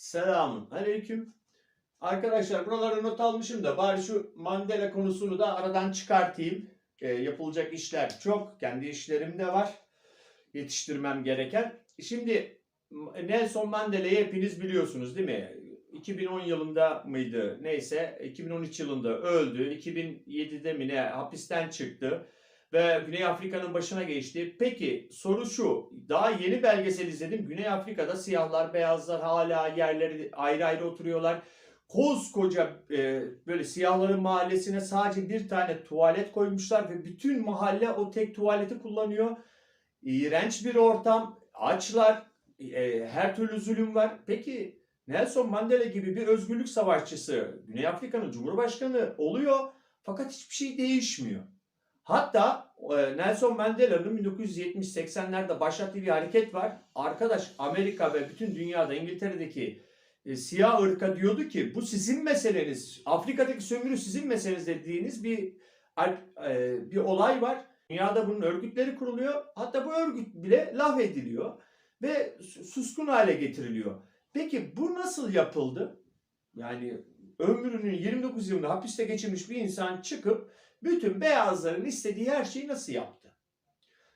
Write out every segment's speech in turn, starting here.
Selamun aleyküm. Arkadaşlar buralara not almışım da bari şu Mandela konusunu da aradan çıkartayım. Ee, yapılacak işler çok. Kendi işlerim de var. Yetiştirmem gereken. Şimdi Nelson Mandela'yı hepiniz biliyorsunuz değil mi? 2010 yılında mıydı? Neyse 2013 yılında öldü. 2007'de mi ne hapisten çıktı ve Güney Afrika'nın başına geçti. Peki soru şu. Daha yeni belgesel izledim. Güney Afrika'da siyahlar, beyazlar hala yerleri ayrı ayrı oturuyorlar. Koskoca e, böyle siyahların mahallesine sadece bir tane tuvalet koymuşlar ve bütün mahalle o tek tuvaleti kullanıyor. İğrenç bir ortam. Açlar. e, her türlü zulüm var. Peki Nelson Mandela gibi bir özgürlük savaşçısı Güney Afrika'nın Cumhurbaşkanı oluyor fakat hiçbir şey değişmiyor. Hatta e, Nelson Mandela'nın 1970-80'lerde başlattığı bir hareket var. Arkadaş Amerika ve bütün dünyada İngiltere'deki e, siyah ırka diyordu ki bu sizin meseleniz. Afrika'daki sömürü sizin meseleniz dediğiniz bir e, bir olay var. Dünyada bunun örgütleri kuruluyor. Hatta bu örgüt bile laf ediliyor ve suskun hale getiriliyor. Peki bu nasıl yapıldı? Yani ömrünün 29 yılını hapiste geçirmiş bir insan çıkıp bütün beyazların istediği her şeyi nasıl yaptı?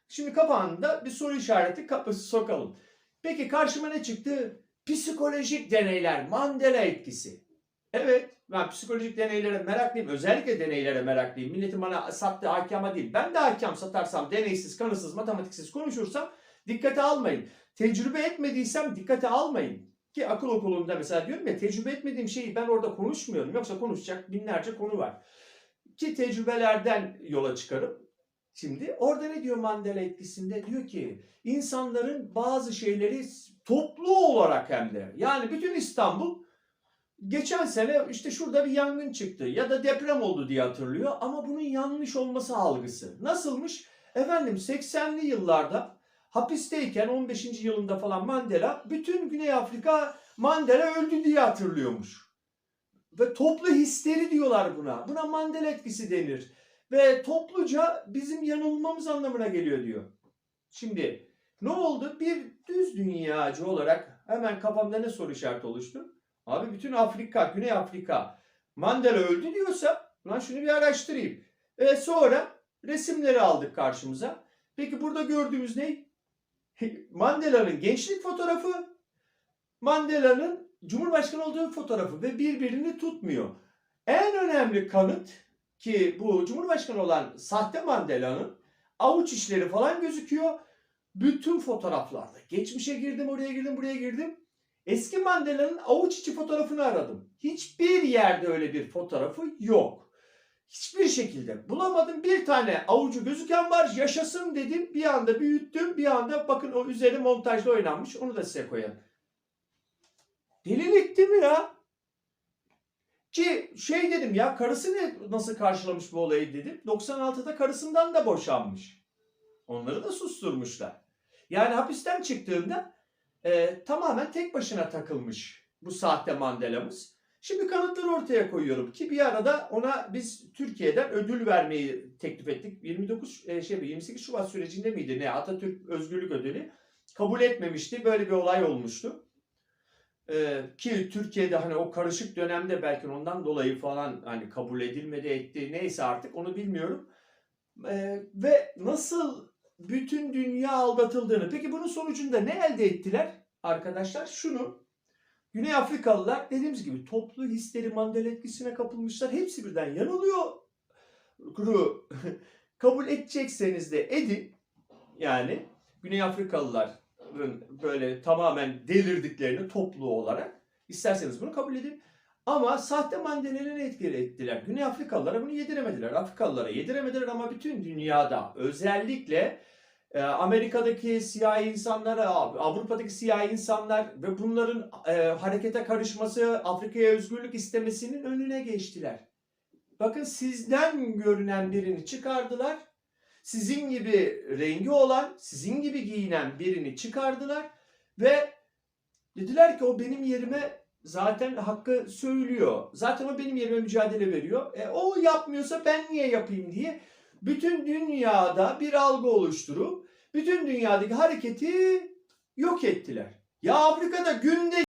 Şimdi kapağında bir soru işareti kapısı sokalım. Peki karşıma ne çıktı? Psikolojik deneyler, Mandela etkisi. Evet, ben psikolojik deneylere meraklıyım. Özellikle deneylere meraklıyım. Milletin bana sattığı ahkama değil. Ben de ahkam satarsam, deneysiz, kanısız, matematiksiz konuşursam dikkate almayın. Tecrübe etmediysem dikkate almayın. Ki akıl okulunda mesela diyorum ya tecrübe etmediğim şeyi ben orada konuşmuyorum. Yoksa konuşacak binlerce konu var. Ki tecrübelerden yola çıkarım. Şimdi orada ne diyor Mandela etkisinde? Diyor ki insanların bazı şeyleri toplu olarak hem de yani bütün İstanbul geçen sene işte şurada bir yangın çıktı ya da deprem oldu diye hatırlıyor ama bunun yanlış olması algısı. Nasılmış? Efendim 80'li yıllarda hapisteyken 15. yılında falan Mandela bütün Güney Afrika Mandela öldü diye hatırlıyormuş. Ve toplu histeri diyorlar buna. Buna Mandela etkisi denir. Ve topluca bizim yanılmamız anlamına geliyor diyor. Şimdi ne oldu? Bir düz dünyacı olarak hemen kafamda ne soru işareti oluştu? Abi bütün Afrika, Güney Afrika Mandela öldü diyorsa lan şunu bir araştırayım. Ve sonra resimleri aldık karşımıza. Peki burada gördüğümüz ne? Mandela'nın gençlik fotoğrafı, Mandela'nın Cumhurbaşkanı olduğu fotoğrafı ve birbirini tutmuyor. En önemli kanıt ki bu Cumhurbaşkanı olan sahte Mandela'nın avuç içleri falan gözüküyor. Bütün fotoğraflarda. Geçmişe girdim, oraya girdim, buraya girdim. Eski Mandela'nın avuç içi fotoğrafını aradım. Hiçbir yerde öyle bir fotoğrafı yok. Hiçbir şekilde bulamadım. Bir tane avucu gözüken var. Yaşasın dedim. Bir anda büyüttüm. Bir anda bakın o üzeri montajla oynanmış. Onu da size koyarım. Delilik değil mi ya? Ki şey dedim ya karısı ne nasıl karşılamış bu olayı dedim. 96'da karısından da boşanmış. Onları da susturmuşlar. Yani hapisten çıktığında e, tamamen tek başına takılmış bu sahte Mandela'mız. Şimdi kanıtları ortaya koyuyorum ki bir arada ona biz Türkiye'den ödül vermeyi teklif ettik. 29 e, şey 28 Şubat sürecinde miydi ne Atatürk Özgürlük Ödülü kabul etmemişti. Böyle bir olay olmuştu. Ee, ki Türkiye'de hani o karışık dönemde belki ondan dolayı falan hani kabul edilmedi etti neyse artık onu bilmiyorum. Ee, ve nasıl bütün dünya aldatıldığını. Peki bunun sonucunda ne elde ettiler arkadaşlar? Şunu. Güney Afrikalılar dediğimiz gibi toplu histeri Mandela etkisine kapılmışlar. Hepsi birden yanılıyor. Kuru kabul edecekseniz de edin. Yani Güney Afrikalılar böyle tamamen delirdiklerini toplu olarak isterseniz bunu kabul edin. Ama sahte Mandela'nın etkili ettiler. Güney Afrikalılara bunu yediremediler. Afrikalılara yediremediler ama bütün dünyada özellikle e, Amerika'daki siyah insanlar, Avrupa'daki siyah insanlar ve bunların e, harekete karışması, Afrika'ya özgürlük istemesinin önüne geçtiler. Bakın sizden görünen birini çıkardılar sizin gibi rengi olan, sizin gibi giyinen birini çıkardılar ve dediler ki o benim yerime zaten hakkı söylüyor. Zaten o benim yerime mücadele veriyor. E, o yapmıyorsa ben niye yapayım diye bütün dünyada bir algı oluşturup bütün dünyadaki hareketi yok ettiler. Ya Afrika'da günde